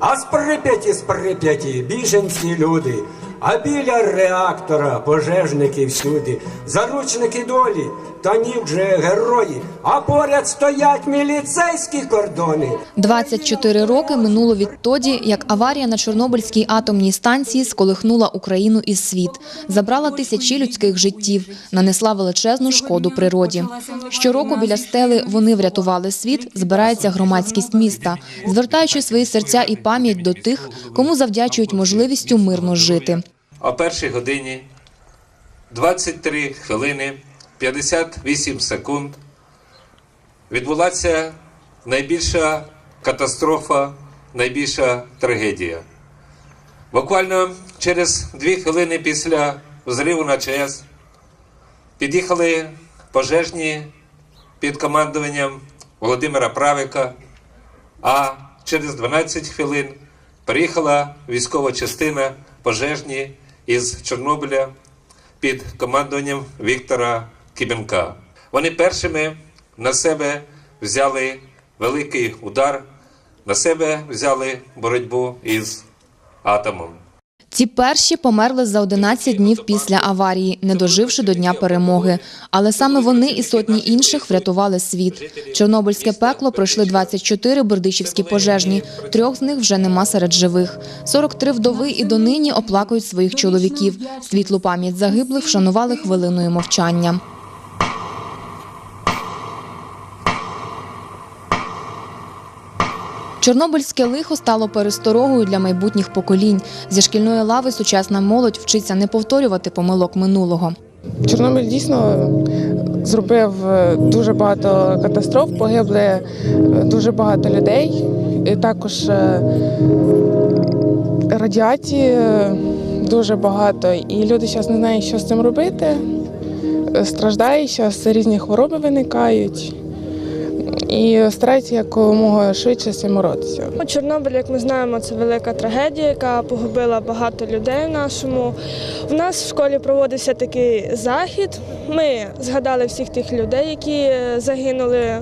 А з Прип'яті, з Прип'яті, біженці люди. А біля реактора пожежники всюди, заручники долі, та ні вже герої, а поряд стоять міліцейські кордони. 24 роки минуло відтоді, як аварія на Чорнобильській атомній станції сколихнула Україну і світ, забрала тисячі людських життів, нанесла величезну шкоду природі. Щороку біля стели вони врятували світ, збирається громадськість міста, звертаючи свої серця і пам'ять до тих, кому завдячують можливістю мирно жити. О першій годині 23 хвилини 58 секунд відбулася найбільша катастрофа, найбільша трагедія. Буквально через дві хвилини після взриву на ЧАЕС під'їхали пожежні під командуванням Володимира Правика, а через 12 хвилин приїхала військова частина пожежні із Чорнобиля під командуванням Віктора Кібенка. Вони першими на себе взяли великий удар, на себе взяли боротьбу із атомом. Ці перші померли за 11 днів після аварії, не доживши до Дня перемоги. Але саме вони і сотні інших врятували світ. Чорнобильське пекло пройшли 24 бердичівські пожежні. Трьох з них вже нема серед живих. 43 вдови і донині оплакують своїх чоловіків. Світлу пам'ять загиблих вшанували хвилиною мовчання. Чорнобильське лихо стало пересторогою для майбутніх поколінь. Зі шкільної лави сучасна молодь вчиться не повторювати помилок минулого. Чорнобиль дійсно зробив е, дуже багато катастроф, погибли е, дуже багато людей. І також е, радіації е, дуже багато. І люди зараз не знають, що з цим робити. Е, Страждають, зараз різні хвороби виникають. І стараються якомога швидше з цим Чорнобиль, як ми знаємо, це велика трагедія, яка погубила багато людей в нашому. У нас в школі проводився такий захід. Ми згадали всіх тих людей, які загинули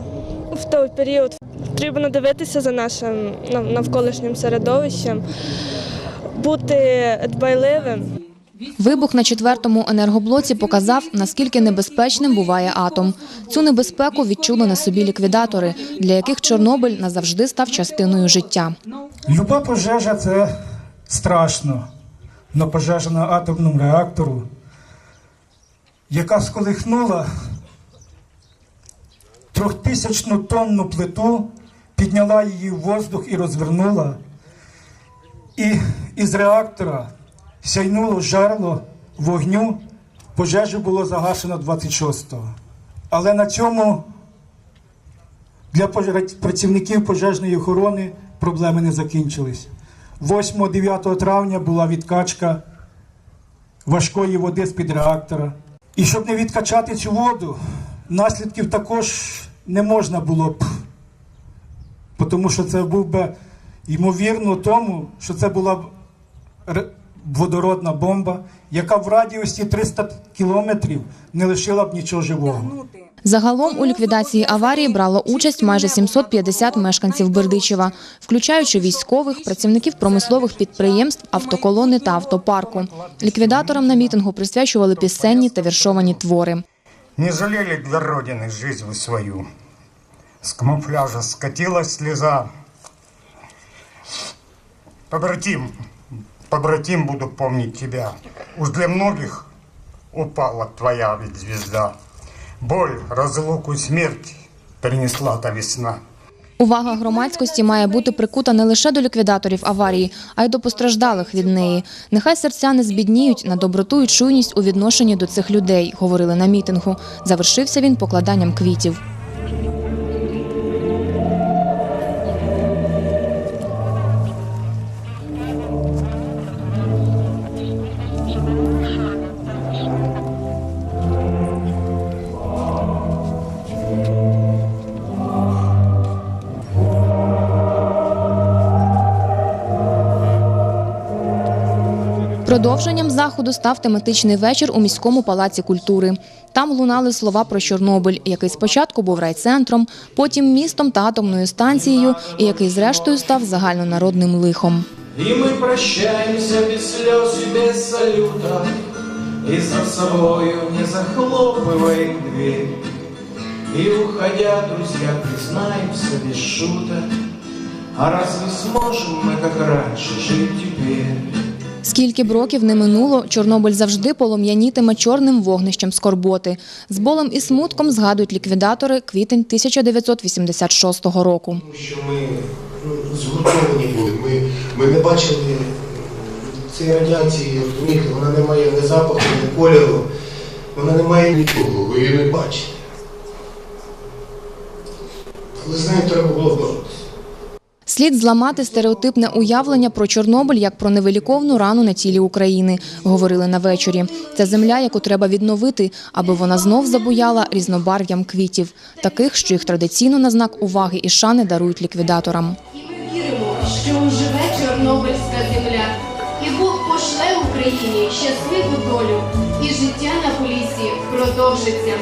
в той період. Потрібно дивитися за нашим навколишнім середовищем, бути дбайливим. Вибух на четвертому енергоблоці показав, наскільки небезпечним буває атом. Цю небезпеку відчули на собі ліквідатори, для яких Чорнобиль назавжди став частиною життя. Люба пожежа це страшно. Но пожежа на атомному реактору, яка сколихнула трьохтисячну тонну плиту, підняла її в воздух і розвернула. І із реактора сяйнуло жарло вогню. Пожежу було загашено 26-го. Але на цьому для працівників пожежної охорони проблеми не закінчились. 8-9 травня була відкачка важкої води з-під реактора. І щоб не відкачати цю воду, наслідків також не можна було б, тому що це був би ймовірно тому, що це була б водородна бомба, яка в радіусі 300 кілометрів не лишила б нічого живого. Загалом у ліквідації аварії брало участь майже 750 мешканців Бердичева, включаючи військових, працівників промислових підприємств, автоколони та автопарку. Ліквідаторам на мітингу присвячували пісенні та віршовані твори. Не жалели для Родины жизнь свою. С камуфляжа скатилась слеза. Побратим, побратим, буду помнить тебя. Уж для многих упала твоя ведь звезда. Боль, разлуку смерть принесла та весна. Увага громадськості має бути прикута не лише до ліквідаторів аварії, а й до постраждалих від неї. Нехай серця не збідніють на доброту і чуйність у відношенні до цих людей, говорили на мітингу. Завершився він покладанням квітів. Продовженням заходу став тематичний вечір у міському палаці культури. Там лунали слова про Чорнобиль, який спочатку був райцентром, потім містом та атомною станцією, і який зрештою став загальнонародним лихом. И мы прощаемся без слез и без салюта И за собою не захлопываем дверь И уходя, друзья, признаемся без шуток А разве сможем мы, как раньше, жить теперь? Скільки б років не минуло, Чорнобиль завжди полум'янітиме чорним вогнищем скорботи. З болем і смутком згадують ліквідатори квітень 1986 року. Ми ну, згуртовані були. Ми, ми не бачили цієї радіації, розумієте, вона не має ні запаху, ні кольору, вона не має нічого, ви її не бачите. Але з нею треба було. Слід зламати стереотипне уявлення про Чорнобиль як про невиліковну рану на тілі України, говорили на вечорі. Це земля, яку треба відновити, аби вона знов забуяла різнобарв'ям квітів, таких, що їх традиційно на знак уваги і шани дарують ліквідаторам. І ми віримо, що оживе Чорнобильська земля, і Бог пошле Україні щасливу долю, і життя на полісі продовжиться.